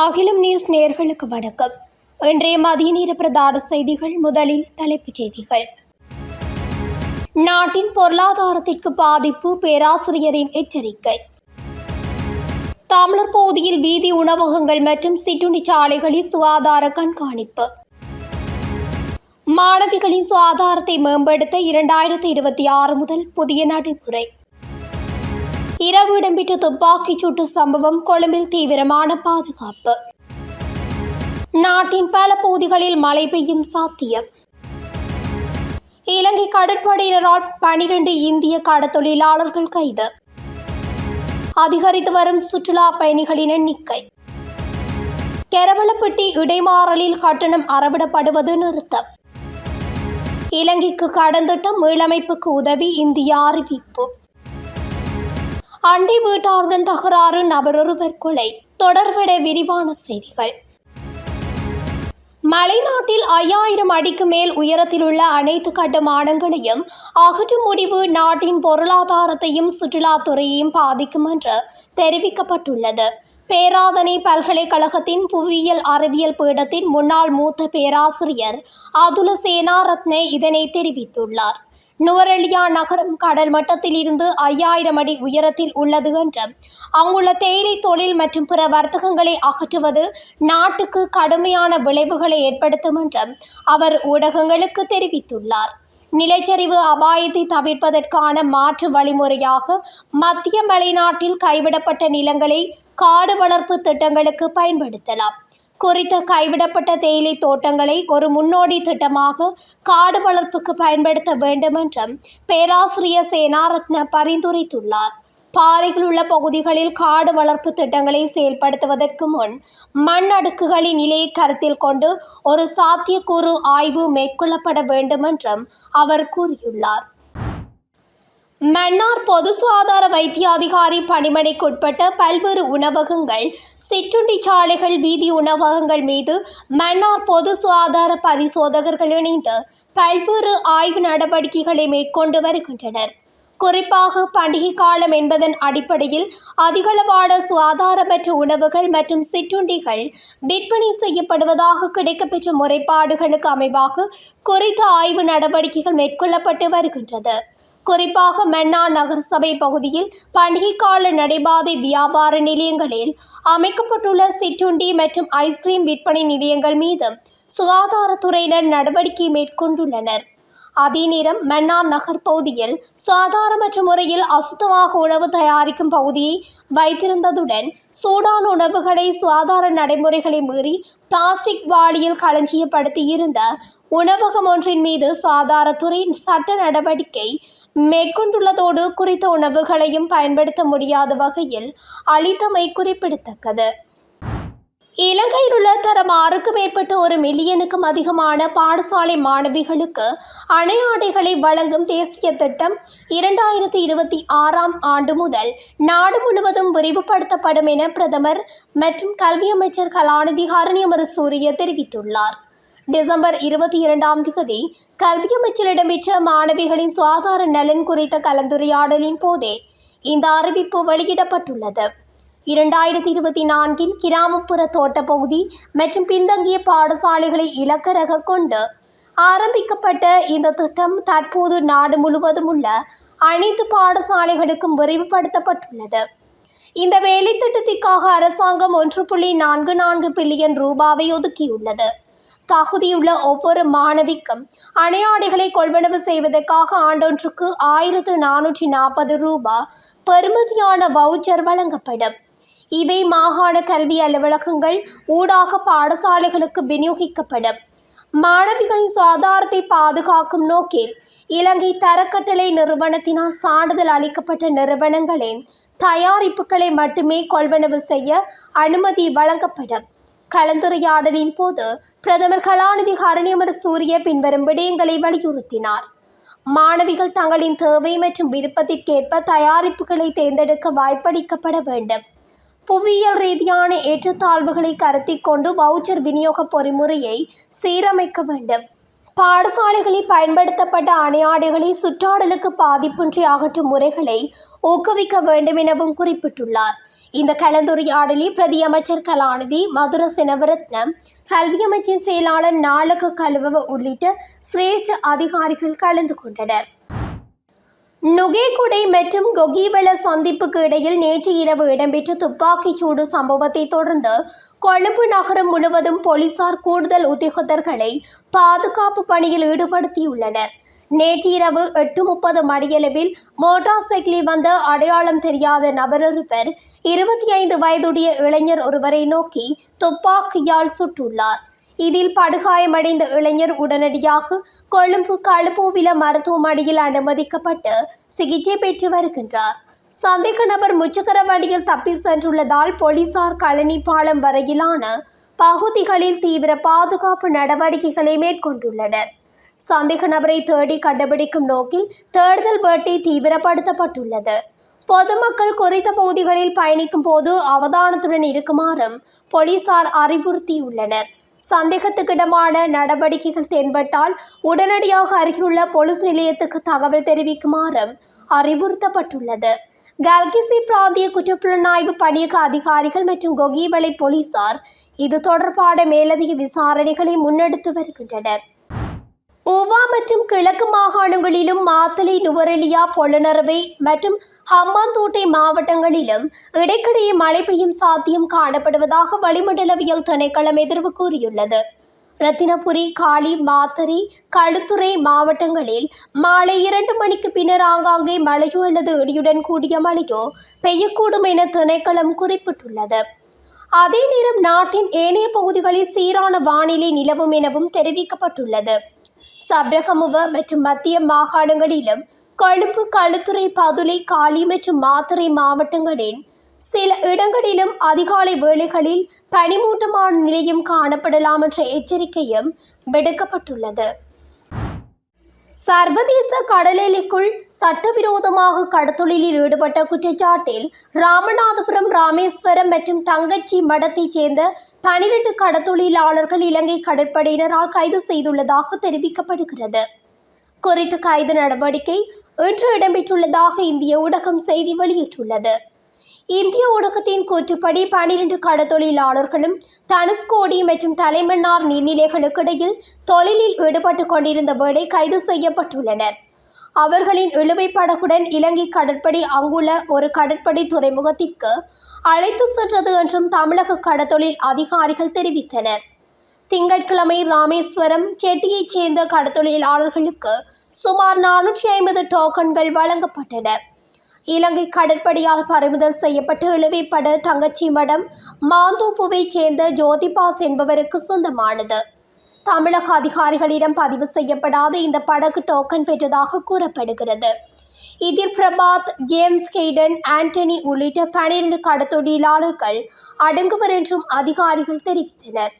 அகிலம் நியூஸ் நேர்களுக்கு வணக்கம். இன்றைய மதிய நேர பிரதான செய்திகள் முதலில் தலைப்புச் செய்திகள். நாட்டின் பொருளாதாரத்திற்கு பாதிப்பு பேராசிரியரின் எச்சரிக்கை. தமிழர் பகுதியில் வீதி உணவகங்கள் மற்றும் சிற்றுண்டிச்சாலைகளில் சுகாதார கண்காணிப்பு. மாணவிகளின் சுகாதாரத்தை மேம்படுத்த இரண்டாயிரத்தி இருபத்தி ஆறு முதல் புதிய நடைமுறை. இரவு இடம்பெற்ற துப்பாக்கிச் சூட்டு சம்பவம் கொழும்பில் தீவிரமான பாதுகாப்பு. நாட்டின் பல பகுதிகளில் மழை பெய்யும் சாத்தியம். இலங்கை கடற்படையினரால் பனிரெண்டு இந்திய கடத்தொழிலாளர்கள் கைது. அதிகரித்து வரும் சுற்றுலா பயணிகளின் எண்ணிக்கை. கெரவலப்பட்டி இடைமாறலில் கட்டணம் அறவிடப்படுவது நிறுத்தம். இலங்கைக்கு கடன் மீளமைப்புக்கு உதவி இந்தியா அறிவிப்பு. அண்டை வீட்டாருடன் தகராறு நபரொருவர் கொலை தொடர்பட விரிவான செய்திகள். மலைநாட்டில் ஐயாயிரம் அடிக்கு மேல் உயரத்தில் உள்ள அனைத்து கட்டுமானங்களையும் அகற்றும் முடிவு நாட்டின் பொருளாதாரத்தையும் சுற்றுலாத்துறையையும் பாதிக்கும் என்று தெரிவிக்கப்பட்டுள்ளது. பேராதனை பல்கலைக்கழகத்தின் புவியியல் அறிவியல் பீடத்தின் முன்னாள் மூத்த பேராசிரியர் அதுல சேனாரத்னே இதனை தெரிவித்துள்ளார். நுவரெலியா நகரம் கடல் மட்டத்தில் இருந்து ஐயாயிரம் அடி உயரத்தில் உள்ளது என்றும் அங்குள்ள தேயிலை தொழில் மற்றும் பிற வர்த்தகங்களை அகற்றுவது நாட்டுக்கு கடுமையான விளைவுகளை ஏற்படுத்தும் என்றும் அவர் ஊடகங்களுக்கு தெரிவித்துள்ளார். நிலச்சரிவு அபாயத்தை தவிர்ப்பதற்கான மாற்று வழிமுறையாக மத்திய மலைநாட்டில் கைவிடப்பட்ட நிலங்களை காடு வளர்ப்பு திட்டங்களுக்கு பயன்படுத்தலாம். குறித்த கைவிடப்பட்ட தேயிலை தோட்டங்களை ஒரு முன்னோடி திட்டமாக காடு வளர்ப்புக்கு பயன்படுத்த வேண்டும் என்றும் பேராசிரியர் சேனாரத்ன பரிந்துரைத்துள்ளார். பாறைகள் உள்ள பகுதிகளில் காடு வளர்ப்பு திட்டங்களை செயல்படுத்துவதற்கு முன் மண் அடுக்குகளின் நிலையை கருத்தில் கொண்டு ஒரு சாத்தியக்கூறு ஆய்வு மேற்கொள்ளப்பட வேண்டும் என்றும் அவர் கூறியுள்ளார். மன்னார் பொது சுகாதார வைத்திய அதிகாரி பணிமனைக்குட்பட்ட பல்வேறு உணவகங்கள் சிற்றுண்டி சாலைகள் வீதி உணவகங்கள் மீது மன்னார் பொது சுகாதார பரிசோதகர்கள் இணைந்து பல்வேறு ஆய்வு நடவடிக்கைகளை மேற்கொண்டு வருகின்றனர். குறிப்பாக பண்டிகை காலம் என்பதன் அடிப்படையில் அதிகளவான சுகாதாரமற்ற உணவுகள் மற்றும் சிற்றுண்டிகள் விற்பனை செய்யப்படுவதாக கிடைக்கப்பெற்ற முறைப்பாடுகளுக்கு அமைவாக குறித்த ஆய்வு நடவடிக்கைகள் மேற்கொள்ளப்பட்டு வருகின்றது. குறிப்பாக மன்னா நகரசபை பகுதியில் பண்டிகை கால நடைபாதை வியாபார நிலையங்களில் அமைக்கப்பட்டுள்ள சிற்றுண்டி மற்றும் ஐஸ்கிரீம் விற்பனை நிலையங்கள் மீது சுகாதாரத்துறையினர் நடவடிக்கை மேற்கொண்டுள்ளனர். அதே நேரம் மன்னார் நகர் பகுதியில் சுகாதாரமற்ற முறையில் அசுத்தமாக உணவு தயாரிக்கும் பகுதியை வைத்திருந்ததுடன் சூடான உணவுகளை சுகாதார நடைமுறைகளை மீறி பிளாஸ்டிக் வாளியில் களஞ்சியப்படுத்தியிருந்த உணவகம் ஒன்றின் மீது சுகாதாரத்துறை சட்ட நடவடிக்கை மேற்கொண்டுள்ளதோடு குறித்த உணவுகளையும் பயன்படுத்த முடியாத வகையில் அளித்தமை குறிப்பிடத்தக்கது. இலங்கையில் உள்ள தரம் ஆறுக்கும் மேற்பட்ட ஒரு மில்லியனுக்கும் அதிகமான பாடசாலை மாணவிகளுக்கு அணையாடைகளை வழங்கும் தேசிய திட்டம் இரண்டாயிரத்தி இருபத்தி ஆறாம் ஆண்டு முதல் நாடு முழுவதும் விரிவுபடுத்தப்படும் என பிரதமர் மற்றும் கல்வி அமைச்சர் கலாநிதி ஹரணியமர சூரிய தெரிவித்துள்ளார். டிசம்பர் இருபத்தி இரண்டாம் தேதி கல்வி அமைச்சர் இடம்பெற்ற மாணவிகளின் சுகாதார நலன் குறித்த கலந்துரையாடலின் போதே இந்த அறிவிப்பு வெளியிடப்பட்டுள்ளது. இரண்டாயிரத்தி இருபத்தி நான்கில் கிராமப்புற தோட்டப்பகுதி மற்றும் பின்தங்கிய பாடசாலைகளை இலக்கரக கொண்டு ஆரம்பிக்கப்பட்ட இந்த திட்டம் தற்போது நாடு முழுவதும் உள்ள அனைத்து பாடசாலைகளுக்கும் விரிவுபடுத்தப்பட்டுள்ளது. இந்த வேலை திட்டத்திற்காக அரசாங்கம் ஒன்று புள்ளி நான்கு நான்கு பில்லியன் ரூபாவை ஒதுக்கியுள்ளது. தகுதியுள்ள ஒவ்வொரு மாணவிக்கும் அணையாடைகளை கொள்வனவு செய்வதற்காக ஆண்டொன்றுக்கு ஆயிரத்து நானூற்றி நாற்பது ரூபா பெறுமதியான வவுச்சர் வழங்கப்படும். இவை மாகாண கல்வி அலுவலகங்கள் ஊடாக பாடசாலைகளுக்கு விநியோகிக்கப்படும். மாணவிகளின் சுகாதாரத்தை பாதுகாக்கும் நோக்கில் இலங்கை தரக்கட்டளை நிறுவனத்தினால் சான்றிதழ் அளிக்கப்பட்ட நிறுவனங்களின் தயாரிப்புகளை மட்டுமே கொள்வனவு செய்ய அனுமதி வழங்கப்படும். கலந்துரையாடலின் போது பிரதமர் கலாநிதி ஹரணியமர சூரிய பின்வரும் விடயங்களை வலியுறுத்தினார். மாணவிகள் தங்களின் தேவை மற்றும் விருப்பத்திற்கேற்ப தயாரிப்புகளை தேர்ந்தெடுக்க வாய்ப்பளிக்கப்பட வேண்டும். புவியியல் ரீதியான ஏற்றத்தாழ்வுகளை கருத்தில் கொண்டு வவுச்சர் விநியோக பொறிமுறையை சீரமைக்க வேண்டும். பாடசாலைகளில் பயன்படுத்தப்பட்ட அணையாடைகளை சுற்றாடலுக்கு பாதிப்பின்றி அகற்றும் முறைகளை ஊக்குவிக்க வேண்டும் எனவும் குறிப்பிட்டுள்ளார். இந்த கலந்துரையாடலில் பிரதி அமைச்சர் கலாநிதி மதுர சினவரத்னம் கல்வி அமைச்சின் செயலாளர் நாளக கலுவவ உள்ளிட்ட சிரேஷ்ட அதிகாரிகள் கலந்து கொண்டனர். நுகேகுடை மற்றும் கொகிவள சந்திப்புக்கு இடையில் நேற்று இரவு இடம்பெற்ற துப்பாக்கிச் சூடு சம்பவத்தை தொடர்ந்து கொழும்பு நகரம் முழுவதும் போலீசார் கூடுதல் உத்தியோகத்தர்களை பாதுகாப்பு பணியில் ஈடுபடுத்தியுள்ளனர். நேற்று இரவு எட்டு முப்பது மணியளவில் மோட்டார் சைக்கிளில் வந்த அடையாளம் தெரியாத நபரொருவர் இருபத்தி ஐந்து வயதுடைய இளைஞர் ஒருவரை நோக்கி துப்பாக்கியால் சுட்டுள்ளார். இதில் படுகாயமடைந்த இளைஞர் உடனடியாக கொழும்பு களுப்போவில மருத்துவமனையில் அனுமதிக்கப்பட்டு சிகிச்சை பெற்று வருகின்றார். சந்தேக நபர் முச்சக்கர வண்டியில் தப்பி சென்றுள்ளதால் போலீசார் கழனி பாலம் வரையிலான பகுதிகளில் தீவிர பாதுகாப்பு நடவடிக்கைகளை மேற்கொண்டுள்ளனர். சந்தேக நபரை தேடி கண்டுபிடிக்கும் நோக்கில் தேடுதல் வேட்டை தீவிரப்படுத்தப்பட்டுள்ளது. பொதுமக்கள் குறித்த பகுதிகளில் பயணிக்கும் போது அவதானத்துடன் இருக்குமாறும் போலீசார் அறிவுறுத்தியுள்ளனர். சந்தேகத்துக்கிடமான நடவடிக்கைகள் தென்பட்டால் உடனடியாக அருகிலுள்ள போலீஸ் நிலையத்துக்கு தகவல் தெரிவிக்குமாறும் அறிவுறுத்தப்பட்டுள்ளது. கல்கிசி பிராந்திய குற்றப்புலனாய்வு பணியக அதிகாரிகள் மற்றும் கொகிவலை போலீசார் இது தொடர்பான மேலதிக விசாரணைகளை முன்னெடுத்து வருகின்றனர். ஊவா மற்றும் கிழக்கு மாகாணங்களிலும் மாத்தளை நுவரெலியா பொலனறுவை மற்றும் ஹம்பாந்தோட்டை மாவட்டங்களிலும் இடைக்கிடையே மழை பெய்யும் சாத்தியம் காணப்படுவதாக வளிமண்டலவியல் திணைக்களம் எதிர்வு கூறியுள்ளது. ரத்தினபுரி காளி மாத்தறை களுத்துறை மாவட்டங்களில் மாலை இரண்டு மணிக்கு பின்னர் ஆங்காங்கே மழையோ அல்லது இடியுடன் கூடிய மழையோ பெய்யக்கூடும் என திணைக்களம் குறிப்பிட்டுள்ளது. அதே நேரம் நாட்டின் ஏனைய பகுதிகளில் சீரான வானிலை நிலவும் எனவும் தெரிவிக்கப்பட்டுள்ளது. சப்ரகமுவ மற்றும் மத்திய மாகாணங்களிலும் கொழும்பு களுத்துறை பதுளை காலி மற்றும் மாத்தறை மாவட்டங்களின் சில இடங்களிலும் அதிகாலை வேளைகளில் பனிமூட்டமான நிலையும் காணப்படலாம் என்ற எச்சரிக்கையும் விடுக்கப்பட்டுள்ளது. சர்வதேச கடலெல்லைக்குள் சட்டவிரோதமாக கடத்தொழிலில் ஈடுபட்ட குற்றச்சாட்டில் ராமநாதபுரம் ராமேஸ்வரம் மற்றும் தங்கச்சி மடத்தைச் சேர்ந்த பனிரெண்டு கடத்தொழிலாளர்கள் இலங்கை கடற்படையினரால் கைது செய்துள்ளதாக தெரிவிக்கப்படுகிறது. குறித்த கைது நடவடிக்கை இன்று இடம்பெற்றுள்ளதாக இந்திய ஊடகம் செய்தி வெளியிட்டுள்ளது. இந்திய ஊடகத்தின் கூற்றுப்படி பனிரெண்டு கடத்தொழிலாளர்களும் தனுஷ்கோடி மற்றும் தலைமன்னார் நீர்நிலைகளுக்கு இடையில் தொழிலில் ஈடுபட்டு கொண்டிருந்த வேளை கைது செய்யப்பட்டுள்ளனர். அவர்களின் இழுவை படகுடன் இலங்கை கடற்படை அங்குள்ள ஒரு கடற்படை துறைமுகத்திற்கு அழைத்து சென்றது என்றும் தமிழக கடத்தொழில் அதிகாரிகள் தெரிவித்தனர். திங்கட்கிழமை ராமேஸ்வரம் செட்டியைச் சேர்ந்த கடத்தொழிலாளர்களுக்கு சுமார் நானூற்றி ஐம்பது டோக்கன்கள் வழங்கப்பட்டன. இலங்கை கடற்படையால் பறிமுதல் செய்யப்பட்ட இழுவைப்பட தங்கச்சி மடம் மாந்தோப்புவைச் சேர்ந்த ஜோதிபாஸ் என்பவருக்கு சொந்தமானது. தமிழக அதிகாரிகளிடம் பதிவு செய்யப்படாத இந்த படகு டோக்கன் பெற்றதாக கூறப்படுகிறது. இதில் பிரபாத் ஜேம்ஸ் ஹெய்டன் ஆண்டனி உள்ளிட்ட பனிரெண்டு கடத்தொழிலாளர்கள் அடங்குவர் என்றும் அதிகாரிகள் தெரிவித்தனர்.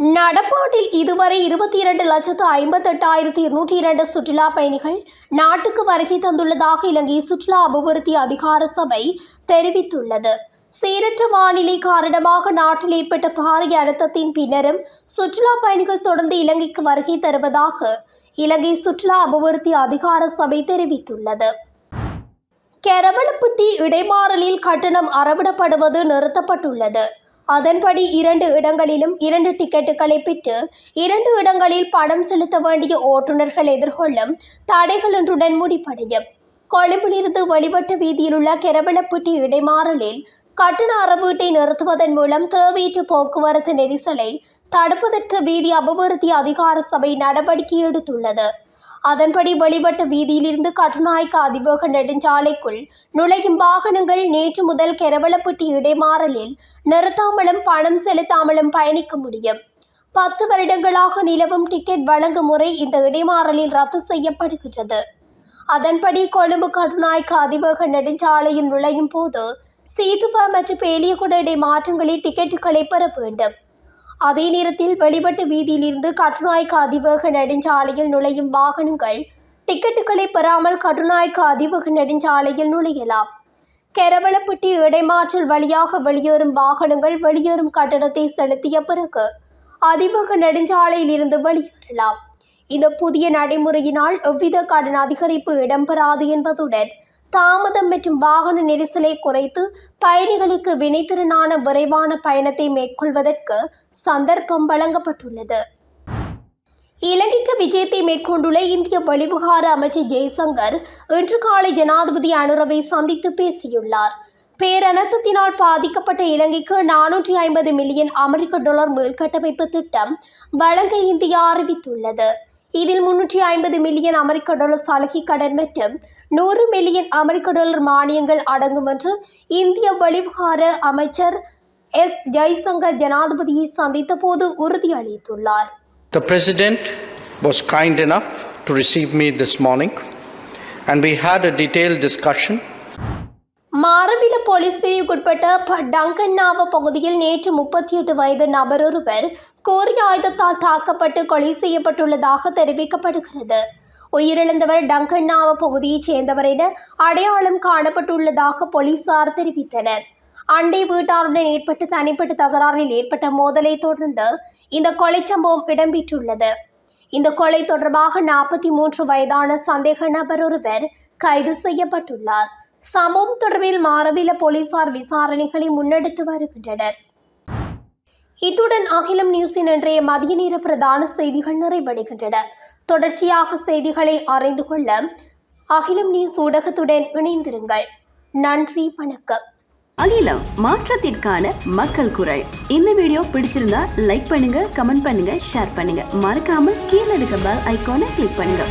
நடப்பாட்டில் இதுவரை இருபத்தி இரண்டு லட்சத்து ஐம்பத்தெட்டாயிரத்தி இருநூற்றி இரண்டு சுற்றுலா பயணிகள் நாட்டுக்கு வருகை தந்துள்ளதாக இலங்கை சுற்றுலா அபிவிருத்தி அதிகார சபை தெரிவித்துள்ளது. சீரற்ற வானிலை காரணமாக நாட்டில் ஏற்பட்ட பாரிய அழுத்தத்தின் பின்னரும் சுற்றுலா பயணிகள் தொடர்ந்து இலங்கைக்கு வருகை தருவதாக இலங்கை சுற்றுலா அபிவிருத்தி அதிகார சபை தெரிவித்துள்ளது. கெரவலப்பட்டி இடைமாறலில் கட்டணம் அறவிடப்படுவது நிறுத்தப்பட்டுள்ளது. அதன்படி இரண்டு இடங்களிலும் இரண்டு டிக்கெட்டுகளை பெற்று இரண்டு இடங்களில் பணம் செலுத்த வேண்டிய ஓட்டுநர்கள் எதிர்கொள்ளும் தடைகள் ஒன்றுடன் முடிவடையும் கொழும்பிலிருந்து வெளிவட்ட வீதியிலுள்ள கெரவலப்பட்டி இடைமாறலில் கட்டண அறவீட்டை நிறுத்துவதன் மூலம் தேவையற்ற போக்குவரத்து நெரிசலை தடுப்பதற்கு வீதி அபிவிருத்தி அதிகார சபை நடவடிக்கை எடுத்துள்ளது. அதன்படி வெளிவட்ட வீதியிலிருந்து கட்டுநாயக்க அதிவேக நெடுஞ்சாலைக்குள் நுழையும் வாகனங்கள் நேற்று முதல் கெரவலப்பட்டி இடைமாறலில் நிறுத்தாமலும் பணம் செலுத்தாமலும் பயணிக்க முடியும். பத்து வருடங்களாக நிலவும் டிக்கெட் வழங்கும் முறை இந்த இடைமாறலில் ரத்து செய்யப்படுகிறது அதன்படி கொழும்பு கருநாயக்க அதிவேக நெடுஞ்சாலையில் நுழையும் போது சீதுவ மற்றும் பேலியகுட இடைமாற்றங்களில் டிக்கெட்டுகளை பெற வேண்டும். அதே நேரத்தில் வெளிவட்ட வீதியிலிருந்து கட்டுநாயக்க அதிவேக நெடுஞ்சாலையில் நுழையும் வாகனங்கள் டிக்கெட்டுகளை பெறாமல் கட்டுநாயக்க அதிவேக நெடுஞ்சாலையில் நுழையலாம். கெரவலப்பட்டி இடைமாற்றல் வழியாக வெளியேறும் வாகனங்கள் வெளியேறும் கட்டணத்தை செலுத்திய பிறகு அதிவேக நெடுஞ்சாலையில் இருந்து வெளியேறலாம். இந்த புதிய நடைமுறையினால் எவ்வித கடன் அதிகரிப்பு இடம்பெறாது என்பதுடன் தாமதம் மற்றும் வாகன நெரிசலை குறைத்து பயணிகளுக்கு வினைத்திறனான விரைவான பயணத்தை மேற்கொள்வதற்கு சந்தர்ப்பம் வழங்கப்பட்டுள்ளது. இலங்கைக்கு விஜயத்தை மேற்கொண்டுள்ள இந்திய வெளிவிவகார அமைச்சர் ஜெய்சங்கர் இன்று காலை ஜனாதிபதி அனுரவை சந்தித்து பேசியுள்ளார். பேரனர்த்தத்தினால் பாதிக்கப்பட்ட இலங்கைக்கு நானூற்றி ஐம்பது மில்லியன் அமெரிக்க டாலர் மேல்கட்டமைப்பு திட்டம் வழங்க இந்தியா அறிவித்துள்ளது. இதில் முன்னூற்றி ஐம்பது மில்லியன் அமெரிக்க டாலர் சலுகை கடன் மற்றும் நூறு மில்லியன் அமெரிக்க டாலர் மானியங்கள் அடங்கும் என்று இந்திய வெளிவிவகார அமைச்சர் எஸ் ஜெய்சங்கர் ஜனாதிபதியை சந்தித்த போது உறுதியளித்துள்ளார். The President was kind enough to receive me this morning, and we had a detailed discussion Marawila police பிரிவுக்குட்பட்ட ப- டங்கன்னாவ பகுதியில் நேற்று முப்பத்தி எட்டு வயது நபர் ஒருவர் கோரிய ஆயுதத்தால் தாக்கப்பட்டு கொலை செய்யப்பட்டுள்ளதாக தெரிவிக்கப்படுகிறது. உயிரிழந்தவர் டங்கன்னாவ பகுதியைச் சேர்ந்தவர் என அடையாளம் காணப்பட்டுள்ளதாக போலீசார் தெரிவித்தனர். அண்டை வீட்டாருடன் ஏற்பட்ட தனிப்பட்ட தகராறில் ஏற்பட்ட மோதலை தொடர்ந்து இந்த கொலை சம்பவம் இடம்பெற்றுள்ளது. இந்த கொலை தொடர்பாக நாற்பத்தி மூன்று வயதான சந்தேக நபர் ஒருவர் கைது செய்யப்பட்டுள்ளார். சம்பவம் தொடர்பில் மாரவில போலீசார் விசாரணைகளை முன்னெடுத்து வருகின்றனர். இத்துடன் அகிலம் நியூஸின் இன்றைய மதிய நேர பிரதான செய்திகள் நிறைவடைகின்றன. தொடர்ச்சியாக செய்திகளை அறிந்து கொள்ள அகிலம் நியூஸ் ஊடகத்துடன் இணைந்திருங்கள். நன்றி வணக்கம். அகிலம் மாற்றத்திற்கான மக்கள் குரல். இந்த வீடியோ பிடிச்சிருந்தா லைக் பண்ணுங்க கமெண்ட் பண்ணுங்க ஷேர் பண்ணுங்க. மறக்காம கீழே இருக்க பெல் ஐக்கானை கிளிக் பண்ணுங்க.